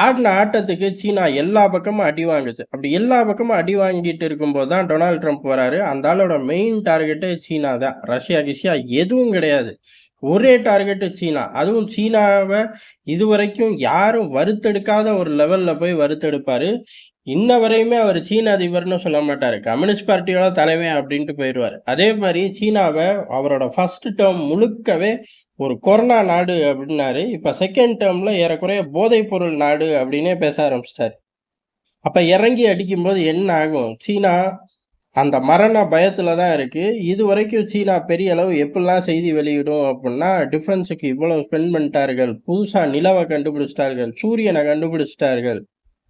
ஆடின ஆட்டத்துக்கு சீனா எல்லா பக்கமும் அடி வாங்குச்சு அப்படி எல்லா பக்கமும் அடி வாங்கிட்டு இருக்கும்போது தான் டொனால்ட் ட்ரம்ப் வராரு. அந்த ஆளோட மெயின் டார்கெட்டே சீனா தான். ரஷ்யா கிஷ்யா எதுவும் கிடையாது. ஒரே டார்கெட்டு சீனா. அதுவும் சீனாவை இதுவரைக்கும் யாரும் வறுத்தெடுக்காத ஒரு லெவலில் போய் வறுத்தெடுப்பார். இன்ன வரையுமே அவர் சீன அதிபர்னு சொல்ல மாட்டார். கம்யூனிஸ்ட் பார்ட்டியோட தலைமை அப்படின்ட்டு போயிடுவார். அதே மாதிரி சீனாவை அவரோட ஃபர்ஸ்ட் டேர்ம் முழுக்கவே ஒரு கொரோனா நாடு அப்படின்னாரு. இப்போ செகண்ட் டேர்மில் ஏறக்குறைய போதைப் பொருள் நாடு அப்படின்னே பேச ஆரம்பிச்சிட்டாரு. அப்போ இறங்கி அடிக்கும்போது என்ன ஆகும்? சீனா அந்த மரண பயத்தில் தான் இருக்குது இது வரைக்கும் சீனா பெரிய அளவு எப்படிலாம் செய்தி வெளியிடும் அப்படின்னா டிஃபென்ஸுக்கு இவ்வளோ ஸ்பெண்ட் பண்ணிட்டார்கள். புதுசாக நிலவை கண்டுபிடிச்சிட்டார்கள். சூரியனை கண்டுபிடிச்சிட்டார்கள்.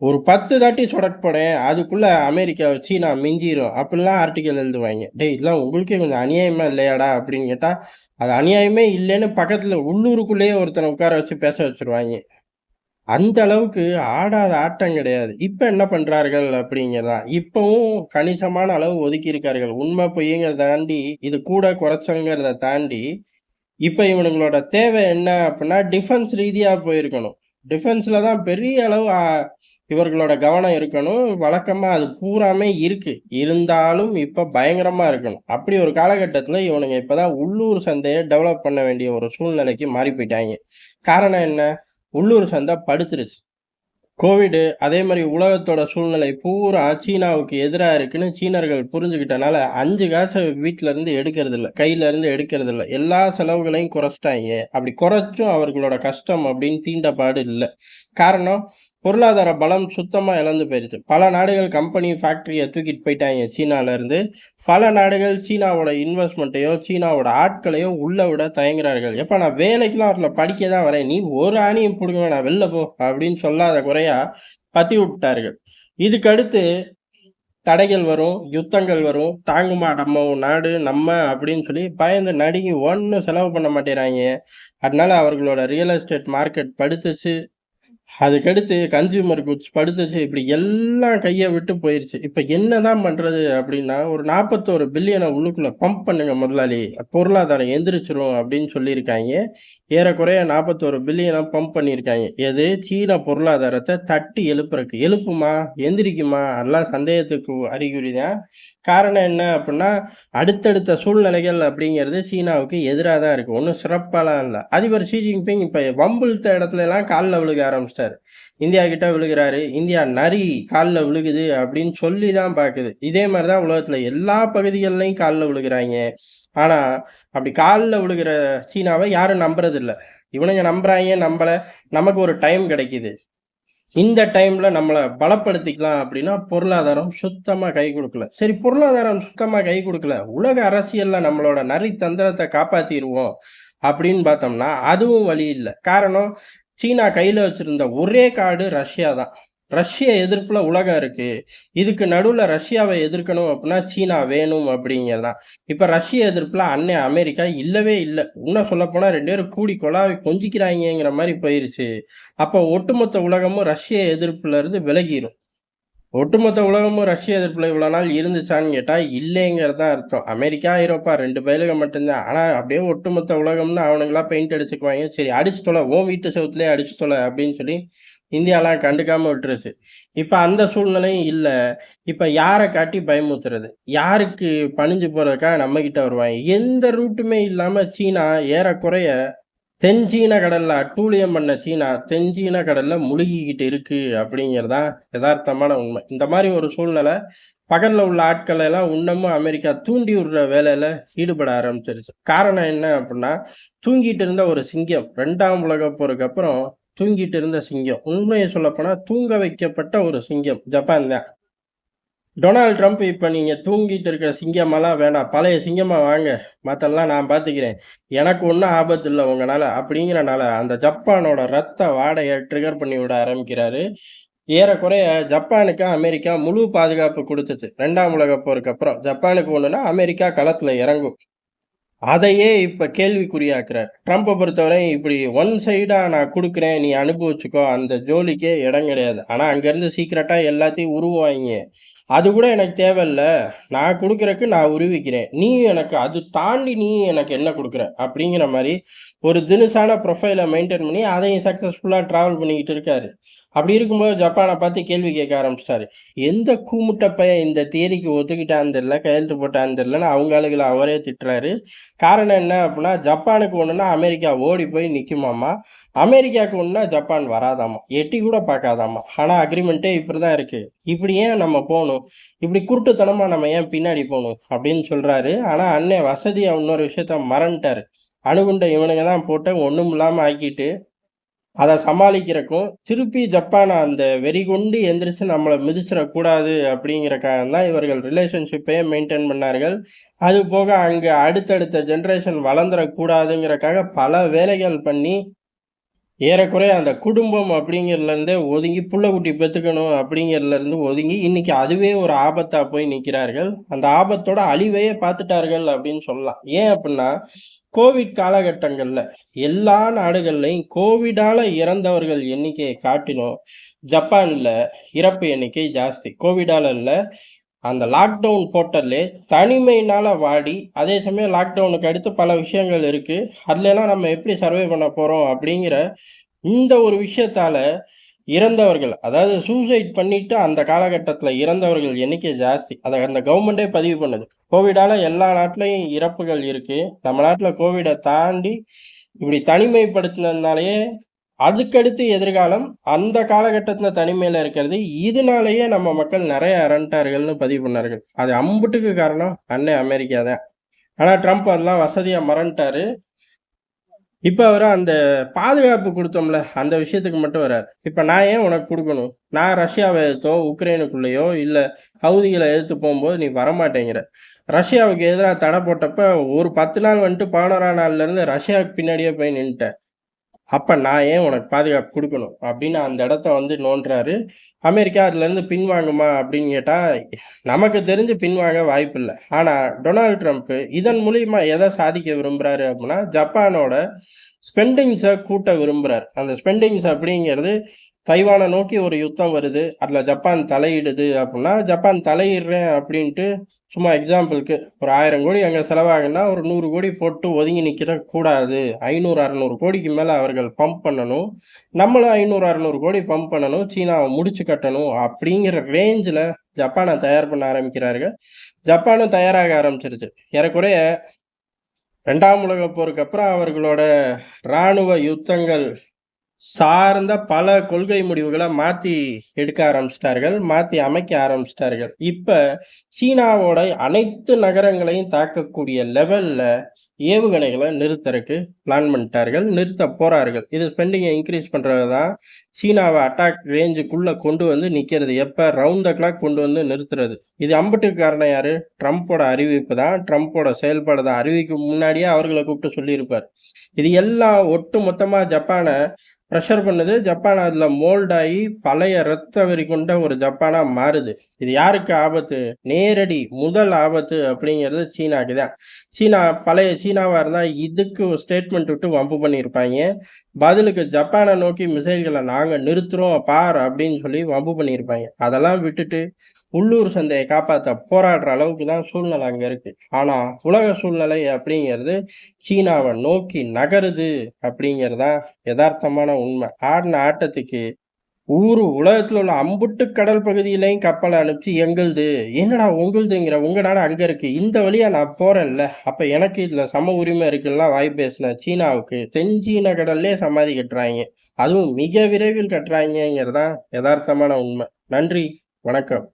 ஒரு பத்து தாட்டி சொடக்கப்படேன் அதுக்குள்ளே அமெரிக்கா சீனா மிஞ்சிரும். அப்படிலாம் ஆர்டிக்கல் எழுதுவாங்க. டேய் இதெல்லாம் உங்களுக்கே கொஞ்சம் அநியாயமா இல்லையாடா அப்படின்னு கேட்டால் அது அநியாயமே இல்லைன்னு பக்கத்தில் உள்ளூருக்குள்ளேயே ஒருத்தனை உட்கார வச்சு பேச வச்சுருவாங்க. அந்த அளவுக்கு ஆடாத ஆட்டம் கிடையாது. இப்போ என்ன பண்ணுறார்கள் அப்படிங்கிறதான் இப்போவும் கணிசமான அளவு ஒதுக்கி இருக்கார்கள். உண்மை பொய்ங்கிறத தாண்டி இது கூட குறைச்சங்கிறத தாண்டி இப்போ இவனுங்களோட தேவை என்ன அப்படின்னா டிஃபென்ஸ் ரீதியாக போயிருக்கணும். டிஃபென்ஸில் தான் பெரிய அளவு இவர்களோட கவனம் இருக்கணும். வழக்கமாக அது பூராமே இருக்குது இருந்தாலும் இப்போ பயங்கரமாக இருக்கணும். அப்படி ஒரு காலகட்டத்தில் இவனுங்க இப்போ தான் உள்ளூர் சந்தையை டெவலப் பண்ண வேண்டிய ஒரு சூழ்நிலைக்கு மாறி போயிட்டாங்க காரணம் என்ன? உள்ளூர் சந்தை படுத்துருச்சு. கோவிடு அதே மாதிரி உலகத்தோட சூழ்நிலை பூரா சீனாவுக்கு எதிராக இருக்குன்னு சீனர்கள் புரிஞ்சுக்கிட்டனால அஞ்சு காசை வீட்டிலேருந்து எடுக்கிறது இல்லை. கையிலேருந்து எடுக்கிறது இல்லை. எல்லா செலவுகளையும் குறைச்சிட்டாங்க. அப்படி குறைச்சும் அவர்களோட கஷ்டம் அப்படின்னு தீண்டப்பாடு இல்லை. காரணம் பொருளாதார பலம் சுத்தமாக இழந்து போயிடுச்சு பல நாடுகள் கம்பெனி ஃபேக்ட்ரியை தூக்கிட்டு போயிட்டாங்க சீனாவிலேருந்து பல நாடுகள் சீனாவோட இன்வெஸ்ட்மெண்ட்டையோ சீனாவோட ஆட்களையோ உள்ள விட தயங்குறார்கள். எப்போ நான் வேலைக்கெல்லாம் வரல படிக்க தான் வரேன். நீ ஒரு ஆணியும் பிடுங்க நான் வெளில போ அப்படின்னு சொல்லாத குறையா பத்தி விட்டார்கள் இதுக்கடுத்து தடைகள் வரும் யுத்தங்கள் வரும். தாங்குமா நம்ம நாடு நம்ம அப்படின்னு சொல்லி பயந்து நடுங்கி ஒன்றும் செலவு பண்ண மாட்டேறாங்க. அதனால அவர்களோட ரியல் எஸ்டேட் மார்க்கெட் படுத்துச்சு. அதுக்கடுத்து கன்சியூமர் குட்ஸ் படுத்துச்சு. இப்படி எல்லாம் கையை விட்டு போயிருச்சு. இப்போ என்ன தான் பண்ணுறது அப்படின்னா ஒரு நாற்பத்தோரு பில்லியனை உள்ளுக்குள்ள பம்ப் பண்ணுங்க முதலாளி. பொருளாதாரம் எந்திரிச்சிரும் அப்படின்னு சொல்லியிருக்காங்க. ஏறக்குறைய நாற்பத்தோரு பில்லியனை பம்ப் பண்ணியிருக்காங்க. எது? சீன பொருளாதாரத்தை தட்டி எழுப்புறக்கு எழுப்புமா? எந்திரிக்குமா? எல்லாம் சந்தேகத்துக்கு அறிகுறி தான். காரணம் என்ன அப்படின்னா அடுத்தடுத்த சூழ்நிலைகள் அப்படிங்கிறது சீனாவுக்கு எதிராக தான் இருக்குது ஒன்றும் சிறப்பாலாம் இல்லை. அதிபர் ஷி ஜின்பிங் இப்போ வம்புழுத்த இடத்துலலாம் காலில் விழுக ஆரம்பிச்சிட்டாரு. இந்தியா கிட்ட விழுகிறாரு. இந்தியா நரி காலில் விழுகுது அப்படின்னு சொல்லி தான் பார்க்குது. இதே மாதிரி தான் உலகத்தில் எல்லா பகுதிகள்லையும் காலில் விழுகிறாங்க. ஆனால் அப்படி காலில் விழுகிற சீனாவை யாரும் நம்புறதில்ல. இவனுங்க நம்புறாங்க நம்மளை நமக்கு ஒரு டைம் கிடைக்குது. இந்த டைம்ல நம்மளை பலப்படுத்திக்கலாம் அப்படின்னா பொருளாதாரம் சுத்தமா கை கொடுக்கல. சரி பொருளாதாரம் சுத்தமா கை கொடுக்கல. உலக அரசியல்ல நம்மளோட நரி தந்திரத்தை காப்பாற்றிடுவோம் அப்படின்னு பார்த்தோம்னா அதுவும் வழி இல்லை. காரணம் சீனா கையில் வச்சுருந்த ஒரே காடு ரஷ்யா தான். ரஷ்ய எதிர்ப்பில் உலகம் இருக்குது இதுக்கு நடுவில் ரஷ்யாவை எதிர்க்கணும் அப்படின்னா சீனா வேணும் அப்படிங்கிறதான் இப்போ ரஷ்ய எதிர்ப்பில் அன்னை அமெரிக்கா இல்லவே இல்லை. இன்னும் சொல்லப்போனால் ரெண்டு பேரும் கூடி கொலாவை கொஞ்சிக்கிறாங்கிற மாதிரி போயிருச்சு. அப்போ ஒட்டுமொத்த உலகமும் ரஷ்ய எதிர்ப்புலேருந்து விலகிடும் ஒட்டுமொத்த உலகமும் ரஷ்ய எதிர்ப்புல இவ்வளோ நாள் இருந்துச்சான்னு கேட்டால் இல்லைங்கிறது தான் அர்த்தம். அமெரிக்கா ஐரோப்பா ரெண்டு பயிலுக மட்டும்தான். ஆனால் அப்படியே ஒட்டுமொத்த உலகம்னு அவனுங்களா பெயிண்ட் அடிச்சுக்குவாங்க. சரி அடிச்சு தொலை ஓ வீட்டு சவுத்துலேயே அடிச்சு தொலை அப்படின்னு சொல்லி இந்தியாலாம் கண்டுக்காமல் விட்டுருச்சு. இப்போ அந்த சூழ்நிலையும் இல்லை. இப்போ யாரை காட்டி பயமுத்துறது யாருக்கு பணிஞ்சு போகிறதுக்காக நம்மக்கிட்ட வருவாங்க? எந்த ரூட்டுமே இல்லாமல் சீனா ஏறக்குறைய தென்சீன கடலில் கடல்ல அட்டூழியம் பண்ண சீனா தென்சீன கடலில் கடல்ல முழுகிக்கிட்டு இருக்கு அப்படிங்கிறதான் யதார்த்தமான உண்மை. இந்த மாதிரி ஒரு சூழ்நிலை பகல்ல உள்ள ஆட்களை எல்லாம் இன்னமும் அமெரிக்கா தூண்டி விடுற வேலையில ஈடுபட ஆரம்பிச்சிருச்சு. காரணம் என்ன அப்படின்னா தூங்கிட்டு இருந்த ஒரு சிங்கம் ரெண்டாம் உலக போருக்கு அப்புறம் தூங்கிட்டு இருந்த சிங்கம் உண்மையை சொல்லப்போனா தூங்க வைக்கப்பட்ட ஒரு சிங்கம் ஜப்பான் தான். டொனால்ட் ட்ரம்ப் இப்போ நீங்கள் தூங்கிட்டு இருக்கிற சிங்கமெல்லாம் வேணாம். பழைய சிங்கமாக வாங்க. மற்றெல்லாம் நான் பார்த்துக்கிறேன் எனக்கு ஒன்றும் ஆபத்து இல்லை உங்களால் அப்படிங்கிறனால அந்த ஜப்பானோட ரத்த வாடையை ட்ரிகர் பண்ணி விட ஆரம்பிக்கிறாரு. ஏறக்குறைய ஜப்பானுக்கு அமெரிக்கா முழு பாதுகாப்பு கொடுத்துச்சு ரெண்டாம் உலக போருக்கு அப்புறம் ஜப்பானுக்கு ஒன்றுனா அமெரிக்கா களத்தில் இறங்கும். அதையே இப்போ கேள்விக்குறியாக்குறார். ட்ரம்ப்பை பொறுத்தவரை இப்படி ஒன் சைடாக நான் கொடுக்குறேன் நீ அனுபவிச்சுக்கோ. அந்த ஜோலிக்கே இடம் கிடையாது. ஆனால் அங்கேருந்து சீக்கிரட்டாக எல்லாத்தையும் உருவாங்க அது கூட எனக்கு தேவையில்ல. நான் கொடுக்குறக்கு நான் உருவிக்கிறேன். நீ எனக்கு அது தாண்டி நீ எனக்கு என்ன கொடுக்குற? அப்படிங்கிற மாதிரி ஒரு தினுசான ப்ரொஃபைலை மெயின்டைன் பண்ணி அதையும் சக்ஸஸ்ஃபுல்லாக ட்ராவல் பண்ணிக்கிட்டு இருக்காரு. அப்படி இருக்கும்போது ஜப்பானை பார்த்து கேள்வி கேட்க ஆரம்பிச்சிட்டாரு. எந்த கூமுட்ட பையன் இந்த தேரிக்கு ஒத்துக்கிட்டான்னு தெரில கையெழுத்து போட்டான்னு தெரிலன்னு அவங்க ஆளுகளை அவரே திட்டுறாரு. காரணம் என்ன அப்படின்னா ஜப்பானுக்கு ஒன்றுனா அமெரிக்கா ஓடி போய் நிற்குமாமா அமெரிக்காவுக்கு ஒன்றுனா ஜப்பான் வராதாமா எட்டி கூட பார்க்காதாமா ஆனால் அக்ரிமெண்ட்டே இப்படி தான் இருக்குது இப்படி ஏன் நம்ம போகணும்? இப்படி குருட்டுத்தனமாக நம்ம ஏன் பின்னாடி போகணும்? அப்படின்னு சொல்கிறாரு ஆனால் அண்ணன் வசதியாக இன்னொரு விஷயத்த மறந்துட்டார். அணுகுண்ட இவனுங்க தான் போட்டு ஒன்றும் இல்லாமல் ஆக்கிட்டு அதை சமாளிக்கிறக்கும் திருப்பி ஜப்பானை அந்த வெறி கொண்டு எந்திரிச்சு நம்மளை மிதிச்சிடக்கூடாது அப்படிங்கிறக்காக தான் இவர்கள் ரிலேஷன்ஷிப்பையே மெயின்டைன் பண்ணார்கள். அது போக அங்கே அடுத்தடுத்த ஜென்ரேஷன் வளர்ந்துடக்கூடாதுங்கிறக்காக பல வேலைகள் பண்ணி ஏறக்குறைய அந்த குடும்பம் அப்படிங்கிறதுலேருந்தே ஒதுங்கி புள்ள குட்டி பெற்றுக்கணும் அப்படிங்கிறதுலேருந்து ஒதுங்கி இன்னைக்கு அதுவே ஒரு ஆபத்தாக போய் நிற்கிறார்கள் அந்த ஆபத்தோட அழிவையே பார்த்துட்டார்கள் அப்படின்னு சொல்லலாம். ஏன் அப்படின்னா கோவிட் காலகட்டங்களில் எல்லா நாடுகள்லையும் கோவிடால் இறந்தவர்கள் எண்ணிக்கையை காட்டிலும் ஜப்பானில் இறப்பு எண்ணிக்கை ஜாஸ்தி. கோவிடால் இல்லை அந்த லாக்டவுன் போட்டதுலே தனிமையினால் வாடி அதே சமயம் லாக்டவுனுக்கு அடுத்து பல விஷயங்கள் இருக்குது அதுலலாம் நம்ம எப்படி சர்வே பண்ண போகிறோம் அப்படிங்கிற இந்த ஒரு விஷயத்தால் இறந்தவர்கள் அதாவது சூசைட் பண்ணிட்டு அந்த காலகட்டத்தில் இறந்தவர்கள் எண்ணிக்கை ஜாஸ்தி. அதை அந்த கவர்மெண்ட்டே பதிவு பண்ணுது. கோவிடால் எல்லா நாட்டிலையும் இறப்புகள் இருக்குது நம்ம நாட்டில் கோவிடை தாண்டி இப்படி தனிமைப்படுத்தினதுனாலேயே அதுக்கடுத்து எதிர்காலம் அந்த காலகட்டத்தில் தனிமையில் இருக்கிறது இதனாலேயே நம்ம மக்கள் நிறைய இறந்துட்டார்கள்னு பதிவு பண்ணார்கள். அது அம்புட்டுக்கு காரணம் அன்னை அமெரிக்கா தான். ஆனால் ட்ரம்ப் அதெல்லாம் வசதியாக மறந்துட்டாரு. இப்போ அவர் அந்த பாதுகாப்பு கொடுத்தோம்ல அந்த விஷயத்துக்கு மட்டும் வரார். இப்போ நான் ஏன் உனக்கு கொடுக்கணும்? நான் ரஷ்யாவை எதிர்த்தோ உக்ரைனுக்குள்ளேயோ இல்லை ஹவுதிகளை எதிர்த்து போகும்போது நீ வரமாட்டேங்கிற. ரஷ்யாவுக்கு எதிராக தடை போட்டப்ப ஒரு பத்து நாள் வந்துட்டு பதினோரா நாள்லேருந்து ரஷ்யாவுக்கு பின்னாடியே போய் நின்ட்டேன் அப்போ நான் ஏன் உனக்கு பாதுகாப்பு கொடுக்கணும்? அப்படின்னு அந்த இடத்த வந்து நோண்டுறாரு. அமெரிக்கா அதுலேருந்து பின்வாங்குமா அப்படின்னு கேட்டால் நமக்கு தெரிஞ்சு பின்வாங்க வாய்ப்பு இல்லை. ஆனால் டொனால்ட் ட்ரம்ப்பு இதன் மூலிமா எதை சாதிக்க விரும்புகிறாரு அப்படின்னா ஜப்பானோட ஸ்பெண்டிங்ஸை கூட்ட விரும்புகிறார் அந்த ஸ்பெண்டிங்ஸ் அப்படிங்கிறது தைவானை நோக்கி ஒரு யுத்தம் வருது. அதில் ஜப்பான் தலையிடுது அப்படின்னா ஜப்பான் தலையிடுறேன் அப்படின்ட்டு சும்மா எக்ஸாம்பிளுக்கு ஒரு ஆயிரம் கோடி அங்கே செலவாகுன்னா ஒரு நூறு கோடி போட்டு ஒதுங்கி நிற்கிற கூடாது. ஐநூறு அறநூறு கோடிக்கு மேலே அவர்கள் பம்ப் பண்ணணும். நம்மளும் ஐநூறு அறநூறு கோடி பம்ப் பண்ணணும். சீனாவை முடிச்சு கட்டணும் அப்படிங்கிற ரேஞ்சில் ஜப்பானை தயார் பண்ண ஆரம்பிக்கிறார்கள். ஜப்பானும் தயாராக ஆரம்பிச்சிருச்சு. ஏறக்குறைய ரெண்டாம் உலக போருக்கு அப்புறம் அவர்களோட இராணுவ யுத்தங்கள் சார்ந்த பல கொள்கை முடிவுகளை மாற்றி எடுக்க ஆரம்பிச்சிட்டார்கள் மாற்றி அமைக்க ஆரம்பிச்சிட்டார்கள். இப்போ சீனாவோட அனைத்து நகரங்களையும் தாக்கக்கூடிய லெவலில் ஏவுகணைகளை நிறுத்தறக்கு பிளான் பண்ணிட்டார்கள் நிறுத்த போகிறார்கள் இது ஸ்பெண்டிங்கை இன்க்ரீஸ் பண்ணுறது தான் சீனாவை அட்டாக் ரேஞ்சுக்குள்ளே கொண்டு வந்து நிற்கிறது எப்போ? ரவுண்ட் த கிளாக் கொண்டு வந்து நிறுத்துறது. இது அம்பட்டுக்கு காரணம் யார்? ட்ரம்ப்போட அறிவிப்பு தான். ட்ரம்ப்போட செயல்பாடு தான். அறிவிக்கும் முன்னாடியே அவர்களை கூப்பிட்டு சொல்லியிருப்பார். இது எல்லாம் ஒட்டு மொத்தமாக ஜப்பானை ப்ரெஷர் பண்ணுது. ஜப்பான் அதில் மோல்டாகி பழைய ரத்த வரி கொண்ட ஒரு ஜப்பானாக மாறுது. இது யாருக்கு ஆபத்து? நேரடி முதல் ஆபத்து அப்படிங்கிறது சீனாக்கு தான். சீனா பழைய சீனாவாக இருந்தால் இதுக்கு ஸ்டேட்மெண்ட் விட்டு வம்பு பண்ணியிருப்பாங்க பதிலுக்கு ஜப்பானை நோக்கி மிசைல்களை நாங்கள் நிறுத்துகிறோம் பார் அப்படின்னு சொல்லி வம்பு பண்ணியிருப்பாங்க அதெல்லாம் விட்டுட்டு உள்ளூர் சந்தையை காப்பாற்ற போராடுற அளவுக்கு தான் சூழ்நிலை அங்கே இருக்குது ஆனால் உலக சூழ்நிலை அப்படிங்கிறது சீனாவை நோக்கி நகருது அப்படிங்கிறது தான் யதார்த்தமான உண்மை. ஆடின ஆட்டத்துக்கு ஊர் உலகத்தில் உள்ள அம்புட்டு கடல் பகுதியிலையும் கப்பலை அனுப்பிச்சு எங்களுது? என்னடா உங்களுதுங்கிற உங்கள் நாடு அங்கே இருக்குது இந்த வழியாக நான் போகிறேன்ல அப்போ எனக்கு இதில் சம உரிமை இருக்குல்லாம் வாய் பேசினேன் சீனாவுக்கு தென்சீன கடல்லே சமாதி கட்டுறாங்க. அதுவும் மிக விரைவில் கட்டுறாங்கிறதான் யதார்த்தமான உண்மை. நன்றி. வணக்கம்.